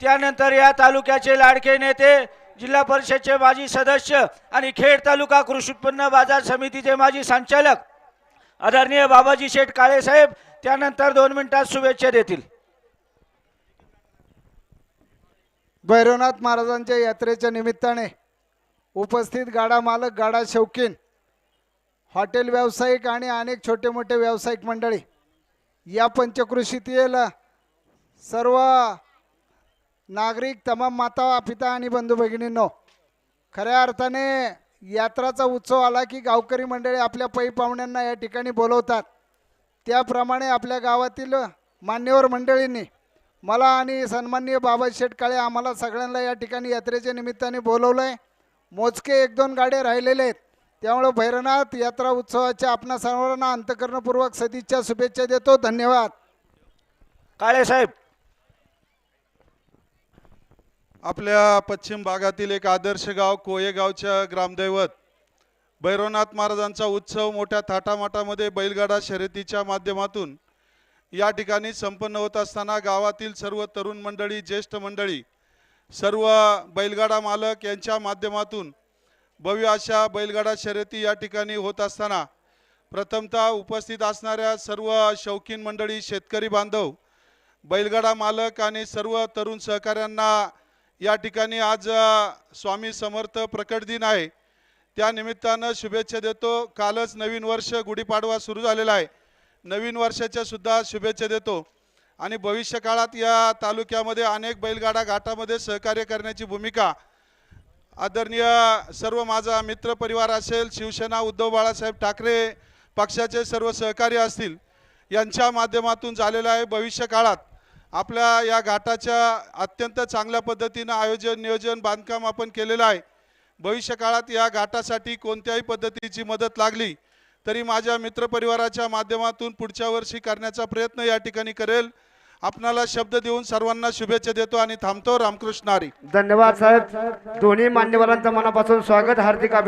त्यानंतर या तालुक्याचे लाडके नेते जिल्हा परिषदचे माजी सदस्य आणि खेड तालुका कृषी उत्पन्न बाजार समितीचे माजी संचालक आदरणीय बाबाजी शेठ काळे साहेब त्यानंतर दोन मिनिटात शुभेच्छा देतील. भैरवनाथ महाराजांच्या यात्रेच्या निमित्ताने उपस्थित गाडा मालक गाडा शौकीन हॉटेल व्यावसायिक आणि अनेक छोटे मोठे व्यावसायिक मंडळी या पंचकृषीतील सर्व नागरिक तमाम माता पिता आणि बंधू भगिनींनो खऱ्या अर्थाने यात्राचा उत्सव आला की गावकरी मंडळी आपल्या पै पाहुण्यांना या ठिकाणी बोलवतात. त्याप्रमाणे आपल्या गावातील मान्यवर मंडळींनी मला आणि सन्माननीय बाबा शेटकाळे आम्हाला सगळ्यांना या ठिकाणी यात्रेच्या निमित्ताने बोलवलं आहे मोजके एक दोन गाड्या राहिलेले आहेत. त्यामुळं भैरनाथ यात्रा उत्सवाच्या आपणा सर्वांना अंतकरणपूर्वक सदिच्छा शुभेच्छा देतो. धन्यवाद. काळे साहेब आपल्या पश्चिम भागातील एक आदर्श गाव कोयेगावच्या ग्रामदैवत भैरवनाथ महाराजांचा उत्सव मोठ्या थाटामाटामध्ये बैलगाडा शर्यतीच्या माध्यमातून या ठिकाणी संपन्न होत असताना गावातील सर्व तरुण मंडळी ज्येष्ठ मंडळी सर्व बैलगाडा मालक यांच्या माध्यमातून भव्य अशा बैलगाडा शर्यती या ठिकाणी होत असताना प्रथमतः उपस्थित असणाऱ्या सर्व शौकीन मंडळी शेतकरी बांधव बैलगाडा मालक आणि सर्व तरुण सहकाऱ्यांना या ठिकाणी आज स्वामी समर्थ प्रकट दिन आहे. त्या निमित्तानं शुभेच्छा देतो. कालच नवीन वर्ष गुढीपाडवा सुरू झालेला आहे. नवीन वर्षाच्या सुद्धा शुभेच्छा देतो. आणि भविष्य काळात या तालुक्यामध्ये अनेक बैलगाडा घाटामध्ये सहकार्य करण्याची भूमिका आदरणीय सर्व माझा मित्र परिवार असेल शिवसेना उद्धव बाळासाहेब ठाकरे पक्षाचे सर्व सहकारी असतील यांच्या माध्यमातून झालेलं आहे. भविष्य काळात आपल्या या घाटाच्या अत्यंत चांगल्या पद्धतीनं आयोजन नियोजन बांधकाम आपण केलेलं आहे. भविष्य काळात या घाटासाठी कोणत्याही पद्धतीची मदत लागली तरी माझ्या मित्रपरिवाराच्या माध्यमातून पुढच्या वर्षी करण्याचा प्रयत्न या ठिकाणी करेल. आपणाला शब्द देऊन सर्वांना शुभेच्छा देतो आणि थांबतो. रामकृष्ण हरी धन्यवाद साहेब. दोन्ही मान्यवरांचं मनापासून स्वागत. हार्दिक